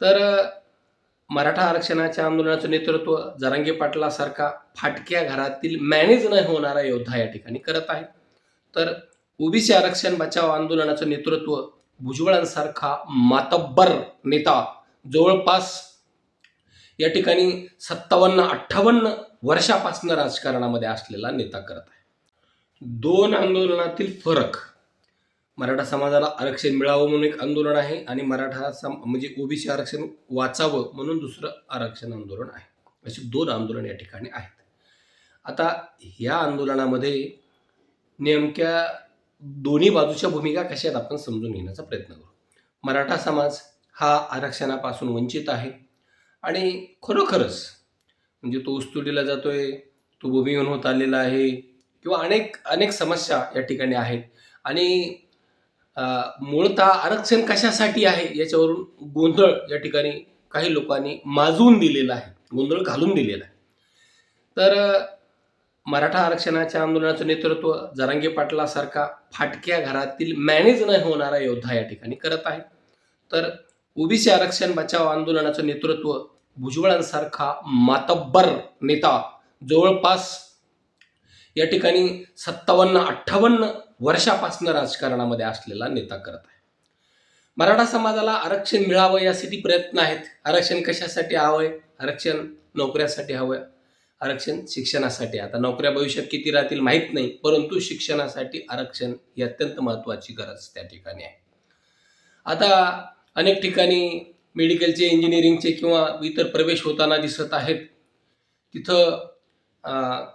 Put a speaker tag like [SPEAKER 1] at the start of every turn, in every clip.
[SPEAKER 1] तर मराठा आरक्षणाच्या आंदोलनाचं नेतृत्व जरांगे पाटलासारखा फाटक्या घरातील मॅनेज न होणारा योद्धा या ठिकाणी करत आहे तर ओबीसी आरक्षण बचाव आंदोलनाचं नेतृत्व भुजबळांसारखा मातब्बर नेता जवळपास या ठिकाणी सत्तावन्न अठ्ठावन्न वर्षापासून राजकारणामध्ये असलेला नेता करत आहे. दोन आंदोलनातील फरक मराठा समाजाला आरक्षण मिळावं म्हणून एक आंदोलन आहे आणि मराठा सम म्हणजे ओबीसी आरक्षण वाचावं म्हणून दुसरं आरक्षण आंदोलन आहे. अशी दोन आंदोलन या ठिकाणी आहेत. आता ह्या आंदोलनामध्ये नेमक्या दोन्ही बाजूच्या भूमिका कशा आहेत आपण समजून घेण्याचा प्रयत्न करू. मराठा समाज हा आरक्षणापासून वंचित आहे आणि खरोखरच म्हणजे तो उस्तुडीला जातोय तो भूमिहीन होत आलेला आहे किंवा अनेक अनेक समस्या या ठिकाणी आहेत. आणि मूळतः आरक्षण कशासाठी आहे याच्यावरून गोंधळ या ठिकाणी काही लोकांनी माजवून दिलेला आहे गोंधळ घालून दिलेला आहे. तर मराठा आरक्षणाच्या आंदोलनाचं नेतृत्व जरांगे पाटलासारखा फाटक्या घरातील मॅनेज न होणारा योद्धा या ठिकाणी करत आहे. तर ओबीसी आरक्षण बचाव आंदोलनाचं नेतृत्व भुजबळांसारखा मातब्बर नेता जवळपास या ठिकाणी सत्तावन्न अठ्ठावन्न वर्षापासून राजकारणामध्ये असलेला नेता करत आहे. मराठा समाजाला आरक्षण मिळावं यासाठी प्रयत्न आहेत. आरक्षण कशासाठी हवंय? आरक्षण नोकऱ्यासाठी हवंय. आरक्षण शिक्षणासाठी. आता नोकऱ्या भविष्यात किती राहतील माहीत नाही परंतु शिक्षणासाठी आरक्षण ही अत्यंत महत्त्वाची गरज त्या ठिकाणी आहे. आता अनेक ठिकाणी मेडिकलचे इंजिनिअरिंगचे किंवा इतर प्रवेश होताना दिसत आहेत. तिथं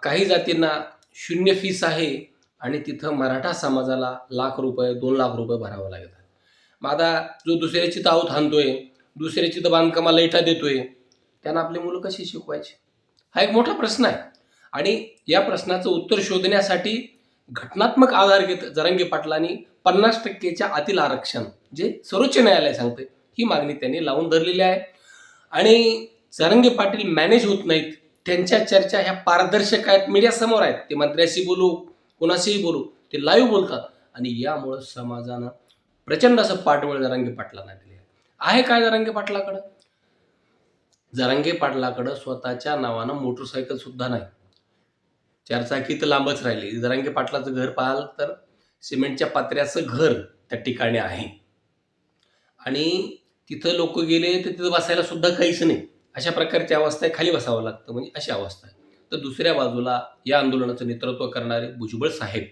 [SPEAKER 1] काही जातींना शून्य फीस आहे. आणि तिथं मराठा समाजाला लाख रुपये दोन लाख रुपये भरावं लागतात. मग आता जो दुसऱ्याची तावत हाणतोय दुसऱ्याची तर बांधकामाला इटा देतोय त्यांना आपली मुलं कशी शिकवायची? हा एक मोठा प्रश्न आहे. आणि या प्रश्नाचं उत्तर शोधण्यासाठी घटनात्मक आधार घेत जरांगे पाटलांनी पन्नास टक्केच्या आतील आरक्षण जे सर्वोच्च न्यायालय सांगते ही मागणी त्यांनी लावून धरलेली आहे. आणि जरंगी पाटील मॅनेज होत नाहीत. त्यांच्या चर्चा ह्या पारदर्शक आहेत. मीडियासमोर आहेत. ते मंत्र्याशी बोलू. कोणाशीही बोलू ते लाईव्ह बोलतात. आणि यामुळं समाजानं प्रचंड असं पाठबळ जरांगे पाटलांना दिले आहे काय जरांगे पाटलाकडं? जरांगे पाटलाकडं स्वतःच्या नावानं मोटरसायकल सुद्धा नाही. चारचाकी तर लांबच राहिली. जरांगे पाटलाचं घर पाहाल तर सिमेंटच्या पात्र्याचं घर त्या ठिकाणी आहे. आणि तिथं लोक गेले तर तिथं बसायला सुद्धा काहीच नाही. अशा प्रकारची अवस्था आहे. खाली बसावं लागतं. म्हणजे अशी अवस्था आहे. तर दुसऱ्या बाजूला या आंदोलनाचं नेतृत्व करणारे भुजबळ साहेब.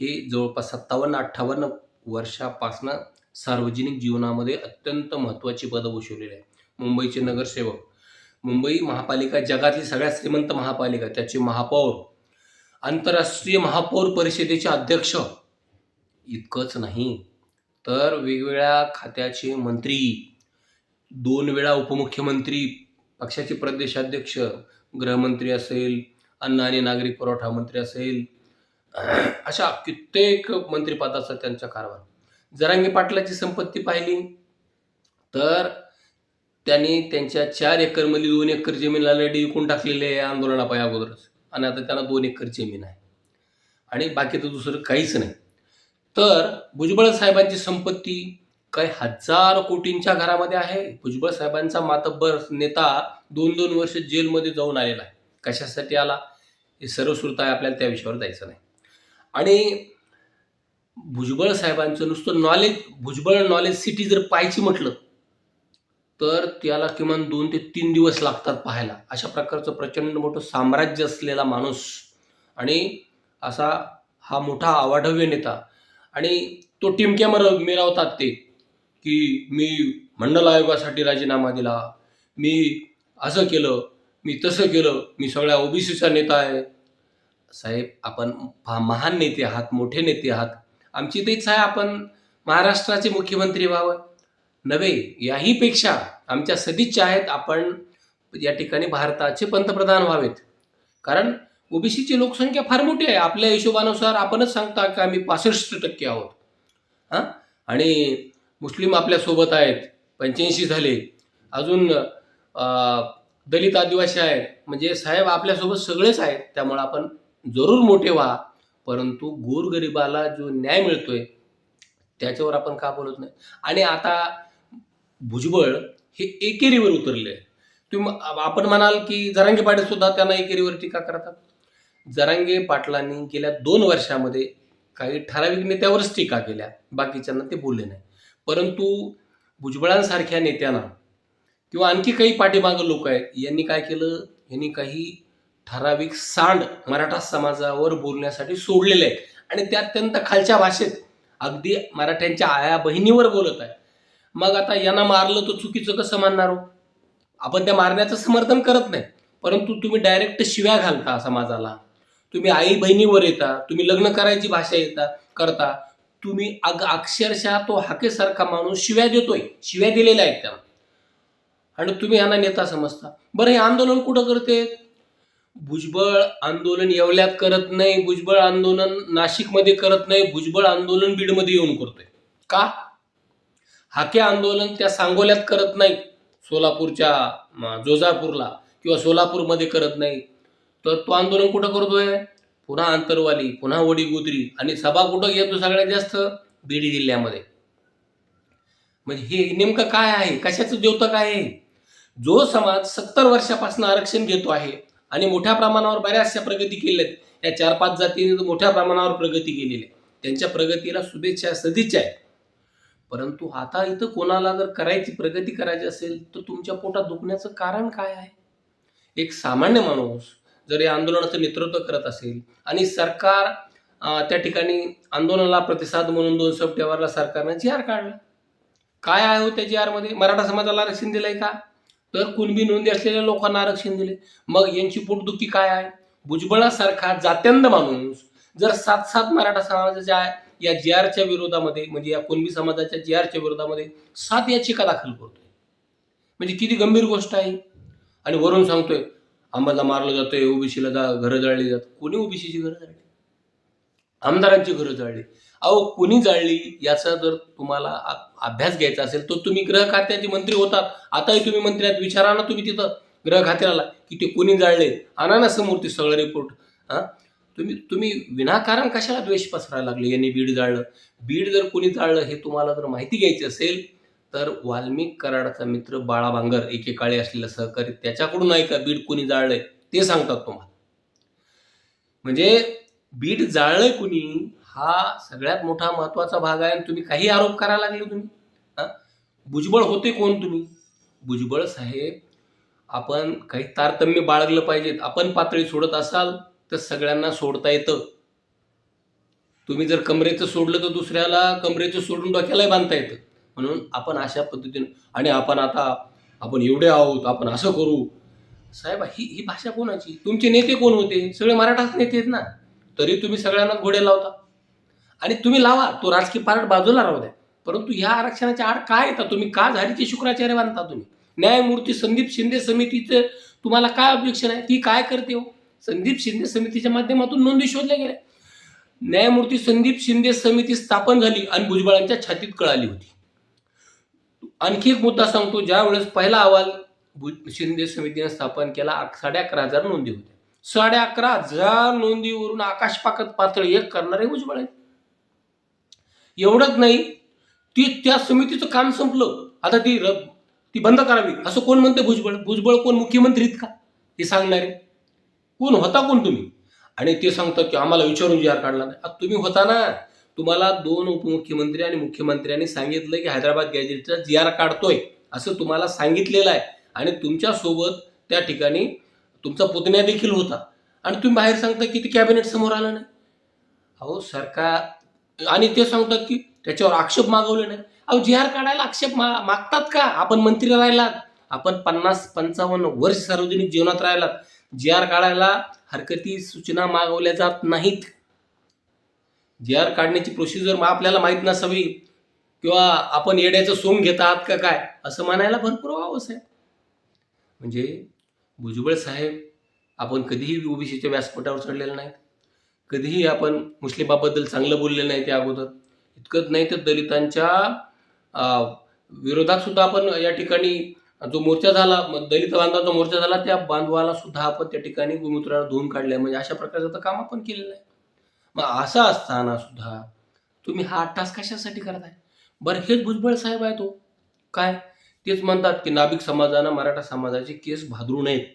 [SPEAKER 1] हे जवळपास सत्तावन्न अठ्ठावन्न वर्षापासनं सार्वजनिक जीवनामध्ये अत्यंत महत्त्वाची पदं भूषवलेली आहे मुंबईचे नगरसेवक मुंबई महापालिका जगातली सगळ्यात श्रीमंत महापालिका त्याचे महापौर आंतरराष्ट्रीय महापौर परिषदेचे अध्यक्ष इतकंच नाही तर वेगवेगळ्या खात्याचे मंत्री दोन वेळा उपमुख्यमंत्री पक्षाचे प्रदेशाध्यक्ष गृहमंत्री असेल अन्न आणि नागरी पुरवठा मंत्री असेल अशा कित्येक मंत्रिपदाचा त्यांचा कारभार. जरांगी पाटलाची संपत्ती पाहिली तर त्यांनी त्यांच्या चार एकरमधली दोन एकर जमीन ऑलरेडी विकून टाकलेली आहे आंदोलनापाय अगोदरच. आणि आता त्यांना दोन एकर जमीन आहे. आणि बाकी तर दुसरं काहीच नाही. तर भुजबळ साहेबांची संपत्ती काही हजार कोटींच्या घरामध्ये आहे. भुजबळ साहेबांचा मातब्बर नेता दोन दोन वर्ष जेलमध्ये जाऊन आलेला आहे. कशासाठी आला? हे सर्वश्रुत आहे आपल्याला त्या विषयावर जायचं नाही. आणि भुजबळ साहेबांचं नुसतं नॉलेज भुजबळ नॉलेज सिटी जर पाहायची म्हटलं तर त्याला किमान दोन ते तीन दिवस लागतात पाहायला. अशा प्रकारचं प्रचंड मोठं साम्राज्य असलेला माणूस आणि असा हा मोठा आवाढव्य नेता. आणि तो टिमक्या मर मिरावतात ते की मी मंडल आयोगासाठी राजीनामा दिला मी असं केलं मी तसं केलं मी सगळ्या ओबीसीचा नेता आहे. साहेब आपण फा- महान नेते आहात मोठे नेते आहात. आमची तेच आहे आपण महाराष्ट्राचे मुख्यमंत्री व्हावं. नव्हे याहीपेक्षा आमच्या सदिच्छा आहेत आपण या ठिकाणी भारताचे पंतप्रधान व्हावेत. कारण ओबीसीची लोकसंख्या फार मोठी आहे. आपल्या हिशोबानुसार आपणच सांगता की आम्ही पासष्ट टक्के आहोत? हां? आणि मुस्लिम आपल्यासोबत आहेत. पंच्याऐंशी झाले. अजून दलित आदिवासी आहेत. म्हणजे साहेब आपल्यासोबत सगळेच आहेत. त्यामुळं आपण जरूर मोठे व्हा. परंतु गोरगरिबाला जो न्याय मिळतोय त्याच्यावर आपण का बोलत नाही? आणि आता भुजबळ हे एकेरीवर उतरले. आहे तुम्ही आपण म्हणाल की जरांगे पाटील सुद्धा त्यांना एकेरीवर टीका करतात. जरांगे पाटलांनी गेल्या दोन वर्षामध्ये काही ठराविक नेत्यावरच टीका केल्या. बाकीच्यांना ते बोलले नाही. परंतु भुजबळांसारख्या नेत्यांना किंवा आणखी काही पाठीमागं लोक आहेत यांनी काय केलं? यांनी काही ठराविक सांड मराठा समाजावर बोलण्यासाठी सोडलेले आहेत. आणि ते अत्यंत खालच्या भाषेत अगदी मराठ्यांच्या आया बहिणीवर बोलत आहे मग आता यांना मारलं तर चुकीचं कसं मानणार हो? आपण त्या मारण्याचं समर्थन करत नाही. परंतु तुम्ही डायरेक्ट शिव्या घालता समाजाला. तुम्ही आई बहिणीवर येता तुम्ही लग्न करायची भाषा येता करता. तुम्ही अग अक्षरशः तो हाकेसारखा माणूस शिव्या देतोय. शिव्या दिलेल्या आहेत त्याला. आणि तुम्ही यांना नेता समजता. बरं हे आंदोलन कुठं करते? भुजबळ आंदोलन येवल्यात करत नाही भुजबळ आंदोलन नाशिकमध्ये करत नाही भुजबळ आंदोलन बीडमध्ये येऊन करतोय. का? हाके आंदोलन त्या सांगोल्यात करत नाही सोलापूरच्या जोजापूरला किंवा सोलापूरमध्ये करत नाही. तर तो आंदोलन कुठं करतोय? पुन्हा अंतरवाली पुन्हा वडीगुदरी आणि सभा कुठं घेतो सगळ्यात जास्त? बीड जिल्ह्यामध्ये. म्हणजे हे नेमकं काय आहे? कशाचं द्योतक आहे? जो समाज सत्तर वर्षापासून आरक्षण घेतो आहे आणि मोठ्या प्रमाणावर बऱ्याचशा प्रगती केल्या आहेत या चार पाच जातीने मोठ्या प्रमाणावर प्रगती केलेली आहे. त्यांच्या प्रगतीला शुभेच्छा सदिच्छा आहे. परंतु आता इथं कोणाला जर करायची प्रगती करायची असेल तर तुमच्या पोटात दुखण्याचं कारण काय आहे? एक सामान्य माणूस जर या आंदोलनाचं नेतृत्व करत असेल आणि सरकार त्या ठिकाणी आंदोलनाला प्रतिसाद म्हणून दोन सप्टेंबरला सरकारनं जी आर काढला. काय आहे हो त्या जी आरमध्ये? मराठा समाजाला आरक्षण दिलंय का? तर कुणबी नोंदी असलेल्या लोकांना आरक्षण दिले. मग यांची पोटदुखी काय आहे? भुजबळासारखा जात्यांद माणूस जर सात सात मराठा समाजाच्या या जी आरच्या विरोधामध्ये म्हणजे या कुणबी समाजाच्या जी आरच्या विरोधामध्ये सात याचिका दाखल करतोय. म्हणजे किती गंभीर गोष्ट आहे. आणि वरून सांगतोय अंबाला मारलं जातोय ओबीसीला जा घरं जाळली जात कोणी ओबीसीची घरं जाळली? आमदारांची घरं जाळली. अहो कुणी जाळली याचा जर तुम्हाला अभ्यास घ्यायचा असेल तर तुम्ही गृह खात्याचे मंत्री होतात. आताही तुम्ही मंत्री आहात विचारा ना तुम्ही तिथं. गृह खात्याला की ते कुणी जाळले? आणा ना समोर ते सगळं रिपोर्ट हां? तुम्ही तुम्ही विनाकारण कशाला द्वेष पसरायला लागले? यांनी बीड जाळलं. बीड जर कोणी जाळलं हे तुम्हाला जर माहिती घ्यायची असेल तर वाल्मिक कराडाचा मित्र बाळा भांगर एकेकाळी असलेला सहकारी त्याच्याकडून ऐका बीड कोणी जाळलंय? ते सांगतात तुम्हाला. म्हणजे बीट जाळलंय कुणी हा सगळ्यात मोठा महत्त्वाचा भाग आहे आणि तुम्ही काही आरोप करायला लागले तुम्ही. हा? भुजबळ होते कोण तुम्ही? भुजबळ साहेब आपण काही तारतम्य बाळगलं पाहिजेत. आपण पातळी सोडत असाल तर सगळ्यांना सोडता येतं. तुम्ही जर कमरेचं सोडलं तर दुसऱ्याला कमरेचं सोडून डोक्यालाही बांधता येतं. म्हणून आपण अशा पद्धतीनं आणि आपण आता आपण एवढे आहोत आपण असं करू. साहेब ही ही भाषा कोणाची? तुमचे नेते कोण होते? सगळे मराठाच नेते आहेत ना. तरी तुम्ही सगळ्यांना घोडे लावता. आणि तुम्ही लावा तो राजकीय पार्ट बाजूला राहू द्या. परंतु ह्या आरक्षणाच्या आड काय येतात तुम्ही का झारीचे शुक्राचार्य बांधता तुम्ही? न्यायमूर्ती संदीप शिंदे समितीचं तुम्हाला काय ऑब्जेक्शन आहे? ती काय करते हो? संदीप शिंदे समितीच्या माध्यमातून नोंदी शोधल्या गेल्या. न्यायमूर्ती संदीप शिंदे समिती स्थापन झाली आणि भुजबळांच्या छातीत कळाली होती. आणखी एक मुद्दा सांगतो ज्यावेळेस पहिला अहवाल भुज शिंदे समितीने स्थापन केला साडे अकरा हजार नोंदी होत्या. साडे अकरा हजार नोंदीवरून आकाश पाकत पातळी एक करणारे भुजबळ आहेत. एवढंच नाही ती त्या समितीचं काम संपलं. आता ती र ती बंद करावी. असं कोण म्हणते भुजबळ? भुजबळ कोण मुख्यमंत्री आहेत का? हे सांगणारे. कोण होता कोण तुम्ही? आणि ते सांगतात की आम्हाला विचारून जी आर काढला नाही. आता तुम्ही होता ना. तुम्हाला दोन उपमुख्यमंत्री आणि मुख्यमंत्र्यांनी सांगितलं की हैदराबाद गॅजेटचा जी आर काढतोय असं तुम्हाला सांगितलेलं आहे. आणि तुमच्यासोबत त्या ठिकाणी तुमचा पुतण्या देखील होता. आणि तुम्ही बाहेर सांगता की ते कॅबिनेट समोर आलं नाही. अहो सरकार आणि ते सांगतात की त्याच्यावर आक्षेप मागवले नाही. अहो जी आर काढायला आक्षेप मा मागतात का? आपण मंत्री राहिलात. आपण पन्नास पंचावन्न वर्ष सार्वजनिक जीवनात राहिलात. जी आर काढायला हरकती सूचना मागवल्या जात नाहीत. जी आर काढण्याची प्रोसिजर आपल्याला माहीत नसावी. किंवा आपण येड्याचं सोंग घेत आहात का काय? असं म्हणायला भरपूर वावस आहे म्हणजे भुजबळ साहेब आपण कधीही ओबीसीच्या व्यासपीठावर चढलेलं नाहीत. कधीही आपण मुस्लिमाबद्दल चांगलं बोललेलं नाही त्या अगोदर. इतकंच नाही तर दलितांच्या विरोधात सुद्धा आपण या ठिकाणी जो मोर्चा झाला दलित बांधवांचा मोर्चा झाला त्या बांधवाला सुद्धा आपण त्या ठिकाणी गोमूत्राला धुवून काढलंय. म्हणजे अशा प्रकारचं तर काम आपण केलेलं आहे मग असं असताना सुद्धा तुम्ही हा अट्टास कशासाठी करताय? बरं हेच भुजबळ साहेब आहे तो हो. काय? तेच म्हणतात की नाभिक समाजानं मराठा समाजाचे केस भादरू नयेत.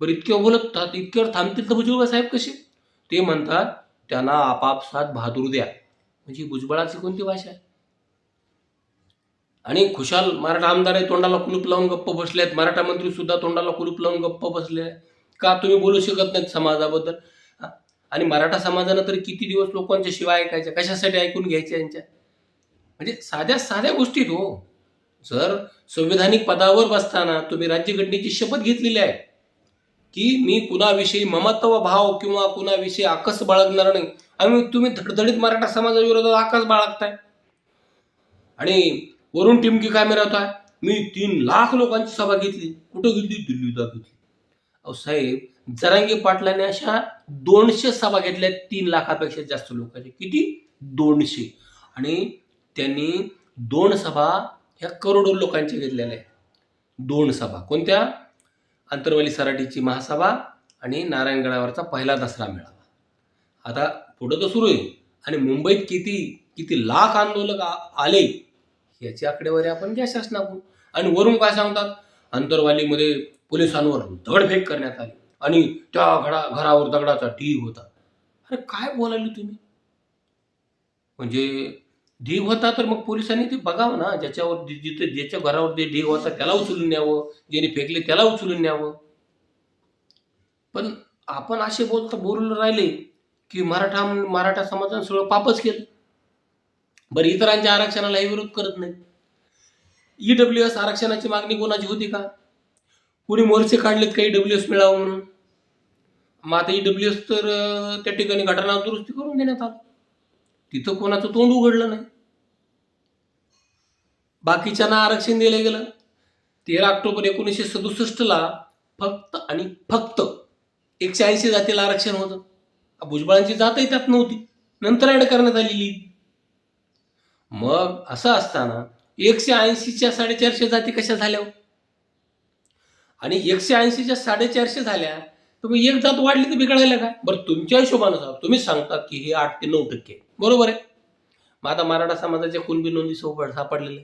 [SPEAKER 1] बरं इतक्या बोलतात इतक्यावर थांबतील तर भुजबळ साहेब कसे? ते म्हणतात त्यांना आपापसात भादरू द्या. म्हणजे भुजबळाची कोणती भाषा आहे? आणि खुशाल मराठा आमदार आहे तोंडाला कुलूप लावून गप्प बसले आहेत मराठा मंत्री सुद्धा तोंडाला कुलूप लावून गप्प बसले आहेत. का तुम्ही बोलू शकत नाहीत समाजाबद्दल? आणि मराठा समाजानं तरी किती दिवस लोकांच्या शिवाय ऐकायच्या? कशासाठी ऐकून घ्यायच्या यांच्या? म्हणजे साध्या साध्या गोष्टीत हो. जर संविधानिक पदावर बसताना तुम्ही राज्यघटनेची शपथ घेतलेली आहे की मी कुणाविषयी ममत्व भाव किंवा कुणाविषयी आकस बाळगणार नाही आणि तुम्ही धडधडीत मराठा समाजाविरोधात आकाश बाळगताय. आणि वरून टिमकी काय मिळवताय मी तीन लाख लोकांची सभा घेतली. कुठं घेतली? दिल्लीला घेतली. अहो साहेब जरांगी पाटलाने अशा दोनशे सभा घेतल्या तीन लाखापेक्षा जास्त लोकांचे. किती? दोनशे. आणि त्यांनी दोन सभा ह्या करोडो लोकांच्या घेतलेल्या आहेत दोन सभा. कोणत्या? अंतरवाली सराटीची महासभा आणि नारायणगडावरचा पहिला दसरा मेळावा. आता पुढं तर सुरू आहे. आणि मुंबईत किती किती लाख आंदोलक आले याची आकडेवारी आपण घ्या शासनाकडून. आणि वरून काय सांगतात? अंतरवालीमध्ये पोलिसांवर दगडफेक करण्यात आली. आणि त्या घडा घरावर दगडाचा ढीग होता. अरे काय बोलायला तुम्ही? म्हणजे ढीग होता तर मग पोलिसांनी ते बघावं ना ज्याच्यावर जिथे ज्याच्या घरावर ते ढीग होता त्याला उचलून न्यावं ज्याने फेकले त्याला उचलून न्यावं. पण आपण असे बोलता बोलून राहिले की मराठा मराठा समाजानं सगळं पापच केलं. बरं इतरांच्या आरक्षणालाही विरोध करत नाही ईडब्ल्यू एस आरक्षणाची मागणी कोणाची होती का? कोणी मोर्चे काढलेत का ईडब्ल्यू एस मिळावं म्हणून? मग आता ईडब्ल्यू एस तर त्या ठिकाणी घटना दुरुस्ती करून देण्यात आलं. तिथं कोणाचं तोंड उघडलं नाही. बाकीच्यांना आरक्षण दिलं गेलं. तेरा ऑक्टोबर एकोणीसशे सदुसष्टला फक्त आणि फक्त एकशे ऐंशी जातीला आरक्षण होतं. भुजबळांची जातही त्यात नव्हती. नंतर ॲड करण्यात आलेली. मग असं असताना एकशे ऐंशीच्या साडेचारशे जाती कशा झाल्या हो? आणि एकशे ऐंशीच्या साडेचारशे झाल्या तुम्ही एक जात वाढली तर बिघडायला काय? बरं तुमच्या हिशोबानं हिशोबानुसार तुम्ही सांगतात की हे आठ ते नऊ टक्के. बरोबर आहे? मग आता मराठा समाजाच्या कुणबी नोंदी सोबत सापडलेले.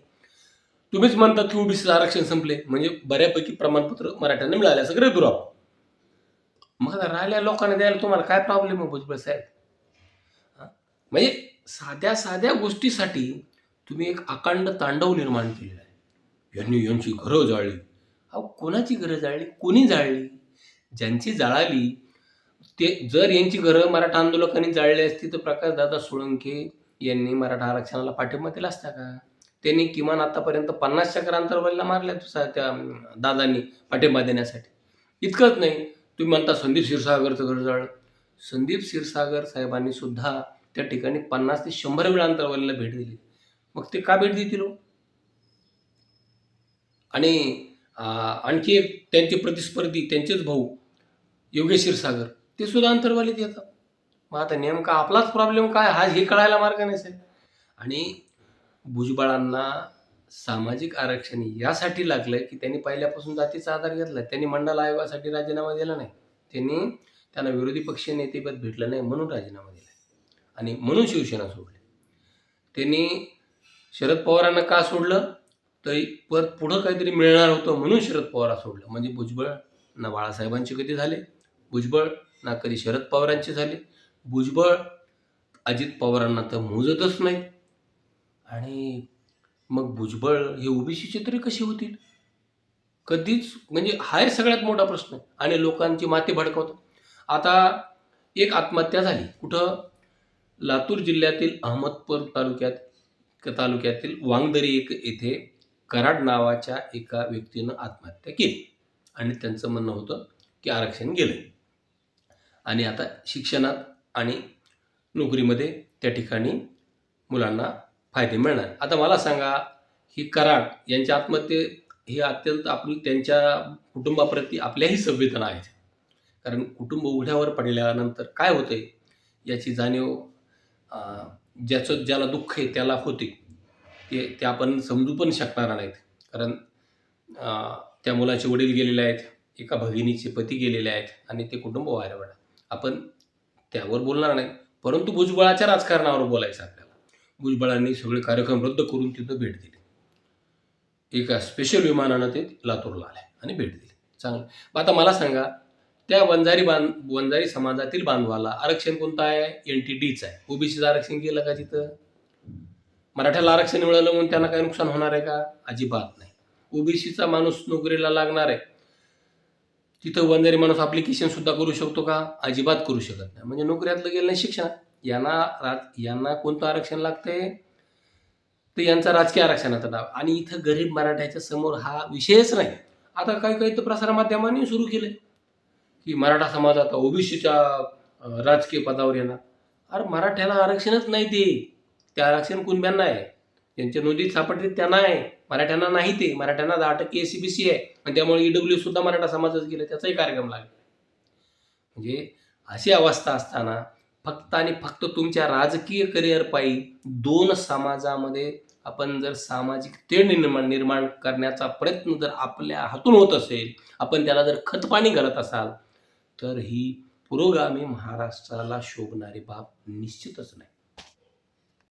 [SPEAKER 1] तुम्हीच म्हणतात की ओबीसीचं आरक्षण संपले. म्हणजे बऱ्यापैकी प्रमाणपत्र मराठ्यांना मिळाले सगळे दुराव? मग आता राहिल्या लोकांना द्यायला तुम्हाला काय प्रॉब्लेम आहे भुजबळ साहेब? म्हणजे साध्या साध्या गोष्टीसाठी तुम्ही एक अखंड तांडव निर्माण केलेला आहे. यांनी यांची घरं जाळली. अहो कोणाची घरं जाळली? कोणी जाळली? ज्यांची जाळाली ते जर यांची घरं मराठा आंदोलकांनी जाळली असती तर प्रकाशदादा सोळंके यांनी मराठा आरक्षणाला पाठिंबा दिला असता का? त्यांनी किमान आतापर्यंत पन्नास चक्र अंतरवालीला मारल्या तुझा त्या दादांनी पाठिंबा देण्यासाठी. इतकंच नाही तुम्ही म्हणता संदीप क्षीरसागरचं घर जाळ संदीप क्षीरसागर साहेबांनी सुद्धा त्या ठिकाणी पन्नास ते शंभर वेळा अंतरवालीला भेट दिली. मग ते का भेट देतील हो? आणि आणखी एक त्यांचे प्रतिस्पर्धी त्यांचेच भाऊ योगेश क्षीरसागर ते सुद्धा अंतरवालीत येतात. मग आता नेमका आपलाच प्रॉब्लेम काय? हा हे कळायला मार्ग नाही साहेब. आणि भुजबळांना सामाजिक आरक्षण यासाठी लागलं की त्यांनी पहिल्यापासून जातीचा आधार घेतला. त्यांनी मंडल आयोगासाठी राजीनामा दिला नाही. त्यांनी त्यांना विरोधी पक्ष नेतेपद भेटलं नाही म्हणून राजीनामा दिला आणि म्हणून शिवसेना सोडली. त्यांनी शरद पवारांना का सोडलं? तर परत पुढं काहीतरी मिळणार होतं म्हणून शरद पवार सोडलं. म्हणजे भुजबळ ना बाळासाहेबांचे कधी झाले. भुजबळ ना कधी शरद पवारांचे झाले. भुजबळ अजित पवारांना तर मोजतच नाही. आणि मग भुजबळ हे ओबीसीचे तरी कसे होतील? कधीच म्हणजे हा एक सगळ्यात मोठा प्रश्न. आहे आणि लोकांची माती भडकवतात. आता एक आत्महत्या झाली. कुठं? लातूर जिल्ह्यातील अहमदपूर तालुक्यात तालुक्यातील वांगदरी एक येथे कराड नावाच्या एका व्यक्तीनं आत्महत्या केली. आणि त्यांचं म्हणणं होतं की आरक्षण गेलं आणि आता शिक्षणात आणि नोकरीमध्ये त्या ठिकाणी मुलांना फायदे मिळणार. आता मला सांगा ही कराड यांच्या आत्महत्ये ही अत्यंत आपली त्यांच्या कुटुंबाप्रती आपल्याही संवेदना आहेत. कारण कुटुंब उघड्यावर पडल्यानंतर काय होतंय याची जाणीव ज्याचं ज्याला दुःख आहे त्याला होते. ते ते आपण समजू पण शकणार नाहीत. कारण त्या मुलाचे वडील गेलेले आहेत एका भगिनीचे पती गेलेले आहेत आणि ते कुटुंब व्हायला पडा आपण त्यावर बोलणार नाही. परंतु भुजबळाच्या राजकारणावर बोलायचं आपल्याला. भुजबळांनी सगळे कार्यक्रम रद्द करून तिथं भेट दिली. एका स्पेशल विमानानं ते लातूरला आले आणि भेट दिली. चांगलं. मग आता मला सांगा त्या वंजारी बांध वंजारी समाजातील बांधवाला आरक्षण कोणतं आहे? एन टी डीचं आहे. ओबीसीचं आरक्षण गेलं का तिथं? मराठ्याला आरक्षण मिळालं म्हणून त्यांना काही नुकसान होणार आहे का? अजिबात नाही. ओबीसीचा माणूस नोकरीला लागणार आहे. तिथं वंजारी माणूस अप्लिकेशन सुद्धा करू शकतो का? अजिबात करू शकत नाही. म्हणजे नोकऱ्यातलं गेलं नाही शिक्षण. यांना राज यांना कोणतं आरक्षण लागतंय? तर यांचा राजकीय आरक्षणाचा दाव आणि इथं गरीब मराठ्याच्या समोर हा विषयच नाही. आता काही काही तर प्रसारमाध्यमांनी सुरू केलं की मराठा समाज आता ओबीसीच्या राजकीय पदावर येणार. अरे मराठ्याला आरक्षणच नाही ते. ते आरक्षण कुणब्यांना आहे? त्यांच्या नोंदीत सापडते त्यांना आहे. मराठ्यांना नाही ते. मराठ्यांना दहा टक्के ए सी बी सी आहे. आणि त्यामुळे ईडब्ल्यू सुद्धा मराठा समाजच गेला त्याचाही कार्यक्रम लागला. म्हणजे अशी अवस्था असताना फक्त आणि फक्त तुमच्या राजकीय करिअर पायी दोन समाजामध्ये आपण जर सामाजिक तेढ निर्माण निर्माण करण्याचा प्रयत्न जर आपल्या हातून होत असेल आपण त्याला जर खतपाणी घालत असाल तर ही पुरोगामी महाराष्ट्राला शोभणारी बाब निश्चितच नाही.